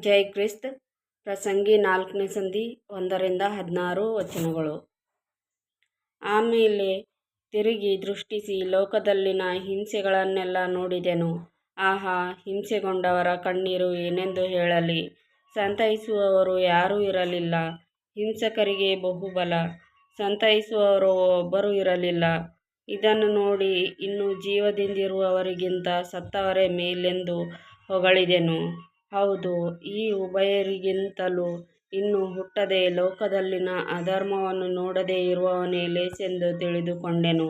ಜೈ Christ. ಪ್ರಸಂಗಿ ನಾಲ್ಕನೇ ಸಂಧಿ ಒಂದರಿಂದ ಹದಿನಾರು ವಚನಗಳು. ಆಮೇಲೆ ತಿರುಗಿ ದೃಷ್ಟಿಸಿ ಲೋಕದಲ್ಲಿನ ಹಿಂಸೆಗಳನ್ನೆಲ್ಲ ನೋಡಿದೆನು. ಆಹಾ, ಹಿಂಸೆಗೊಂಡವರ ಕಣ್ಣೀರು ಏನೆಂದು ಹೇಳಲಿ. ಸಂತೈಸುವವರು ಯಾರೂ ಇರಲಿಲ್ಲ. ಹಿಂಸಕರಿಗೆ ಬಹುಬಲ. ಸಂತೈಸುವವರು ಒಬ್ಬರೂ ಇರಲಿಲ್ಲ. ಇದನ್ನು ನೋಡಿ ಇನ್ನು ಜೀವದಿಂದಿರುವವರಿಗಿಂತ ಸತ್ತವರೇ ಮೇಲೆಂದು ಹೊಗಳಿದೆನು. ಹೌದು, ಈ ಉಭಯರಿಗಿಂತಲೂ ಇನ್ನು ಹುಟ್ಟದೆ ಲೋಕದಲ್ಲಿನ ಅಧರ್ಮವನ್ನು ನೋಡದೆ ಇರುವವನೇ ಲೇಸೆಂದು ತಿಳಿದುಕೊಂಡೆನು.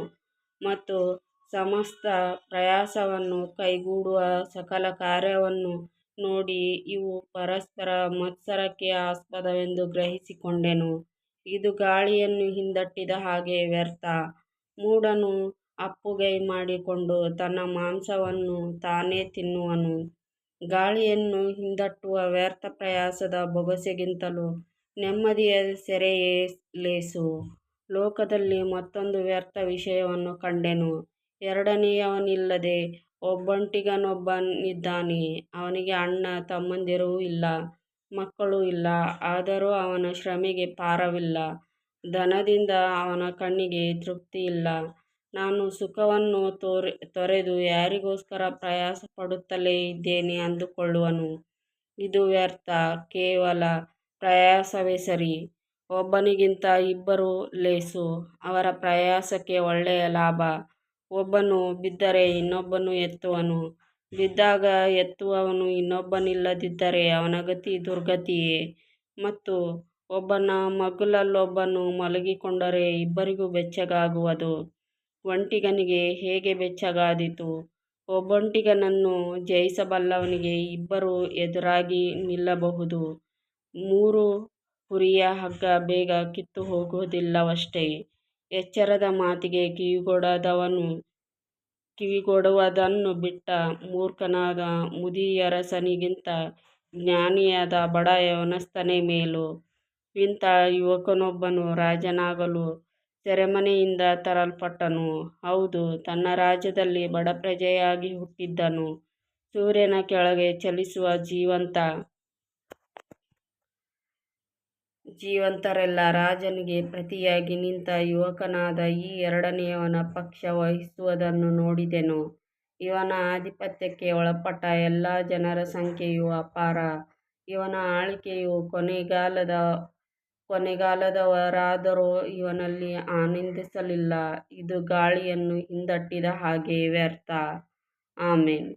ಮತ್ತು ಸಮಸ್ತ ಪ್ರಯಾಸವನ್ನು ಕೈಗೂಡುವ ಸಕಲ ಕಾರ್ಯವನ್ನು ನೋಡಿ ಇವು ಪರಸ್ಪರ ಮತ್ಸರಕ್ಕೆ ಆಸ್ಪದವೆಂದು ಗ್ರಹಿಸಿಕೊಂಡೆನು. ಇದು ಗಾಳಿಯನ್ನು ಹಿಂದಟ್ಟಿದ ಹಾಗೆ ವ್ಯರ್ಥ. ಮೂಢನು ಅಪ್ಪುಗೈ ಮಾಡಿಕೊಂಡು ತನ್ನ ಮಾಂಸವನ್ನು ತಾನೇ ತಿನ್ನುವನು. ಗಾಳಿಯನ್ನು ಹಿಂದಟ್ಟುವ ವ್ಯರ್ಥ ಪ್ರಯಾಸದ ಬೊಗಸೆಗಿಂತಲೂ ನೆಮ್ಮದಿಯ ಸೆರೆಯೇ ಲೇಸು. ಲೋಕದಲ್ಲಿ ಮತ್ತೊಂದು ವ್ಯರ್ಥ ವಿಷಯವನ್ನು ಕಂಡೆನು. ಎರಡನೆಯವನಿಲ್ಲದೆ ಒಬ್ಬಂಟಿಗನೊಬ್ಬನಿದ್ದಾನೆ. ಅವನಿಗೆ ಅಣ್ಣ, ತಮ್ಮಂದಿರೂ ಇಲ್ಲ, ಮಕ್ಕಳೂ ಇಲ್ಲ. ಆದರೂ ಅವನ ಶ್ರಮೆಗೆ ಪಾರವಿಲ್ಲ. ಧನದಿಂದ ಅವನ ಕಣ್ಣಿಗೆ ತೃಪ್ತಿಯಿಲ್ಲ ನಾನು ಸುಖವನ್ನು ತೋರೆ, ತೊರೆದು ಯಾರಿಗೋಸ್ಕರ ಪ್ರಯಾಸ ಪಡುತ್ತಲೇ ಇದ್ದೇನೆ ಅಂದುಕೊಳ್ಳುವನು. ಇದು ವ್ಯರ್ಥ. ಕೇವಲ ಪ್ರಯಾಸವೇ ಸರಿ. ಒಬ್ಬನಿಗಿಂತ ಇಬ್ಬರು ಲೇಸು. ಅವರ ಪ್ರಯಾಸಕ್ಕೆ ಒಳ್ಳೆಯ ಲಾಭ. ಒಬ್ಬನು ಬಿದ್ದರೆ ಇನ್ನೊಬ್ಬನು ಎತ್ತುವನು. ಬಿದ್ದಾಗ ಎತ್ತುವವನು ಇನ್ನೊಬ್ಬನಿಲ್ಲದಿದ್ದರೆ ಅವನ ಗತಿ ದುರ್ಗತಿಯೇ. ಮತ್ತು ಒಬ್ಬನ ಮಗ್ಗುಲಲ್ಲೊಬ್ಬನು ಮಲಗಿಕೊಂಡರೆ ಇಬ್ಬರಿಗೂ ಬೆಚ್ಚಗಾಗುವುದು. ಒಂಟಿಗನಿಗೆ ಹೇಗೆ ಬೆಚ್ಚಗಾದೀತು? ಒಬ್ಬೊಂಟಿಗನನ್ನು ಜಯಿಸಬಲ್ಲವನಿಗೆ ಇಬ್ಬರು ಎದುರಾಗಿ ನಿಲ್ಲಬಹುದು. ಮೂರು ಹುರಿಯ ಹಗ್ಗ ಬೇಗ ಕಿತ್ತು ಹೋಗುವುದಿಲ್ಲವಷ್ಟೇ ಎಚ್ಚರದ ಮಾತಿಗೆ ಕಿವಿಗೊಡದವನು, ಕಿವಿಗೊಡುವುದನ್ನು ಬಿಟ್ಟ ಮೂರ್ಖನಾದ ಮುದಿಯರಸನಿಗಿಂತ ಜ್ಞಾನಿಯಾದ ಬಡ ಯೌವನಸ್ಥನೇ ಮೇಲು. ಇಂಥ ಯುವಕನೊಬ್ಬನು ರಾಜನಾಗಲು ಸೆರೆಮನೆಯಿಂದ ತರಲ್ಪಟ್ಟನು. ಹೌದು, ತನ್ನ ರಾಜ್ಯದಲ್ಲಿ ಬಡಪ್ರಜೆಯಾಗಿ ಹುಟ್ಟಿದ್ದನು. ಸೂರ್ಯನ ಕೆಳಗೆ ಚಲಿಸುವ ಜೀವಂತ, ಜೀವಂತರೆಲ್ಲ ರಾಜನಿಗೆ ಪ್ರತಿಯಾಗಿ ನಿಂತ ಯುವಕನಾದ ಈ ಎರಡನೆಯವನ ಪಕ್ಷ ವಹಿಸುವುದನ್ನು ನೋಡಿದೆನು. ಇವನ ಆಧಿಪತ್ಯಕ್ಕೆ ಒಳಪಟ್ಟ ಎಲ್ಲ ಜನರ ಸಂಖ್ಯೆಯು ಅಪಾರ. ಇವನ ಆಳ್ವಿಕೆಯು ಕೊನೆಗಾಲದ ಕೊನೆಗಾಲದವರಾದರೋ ಇವನಲ್ಲಿ ಆನಂದಿಸಲಿಲ್ಲ. ಇದು ಗಾಳಿಯನ್ನು ಹಿಂದಟ್ಟಿದ ಹಾಗೆ ವ್ಯರ್ಥ. ಆಮೆನ್.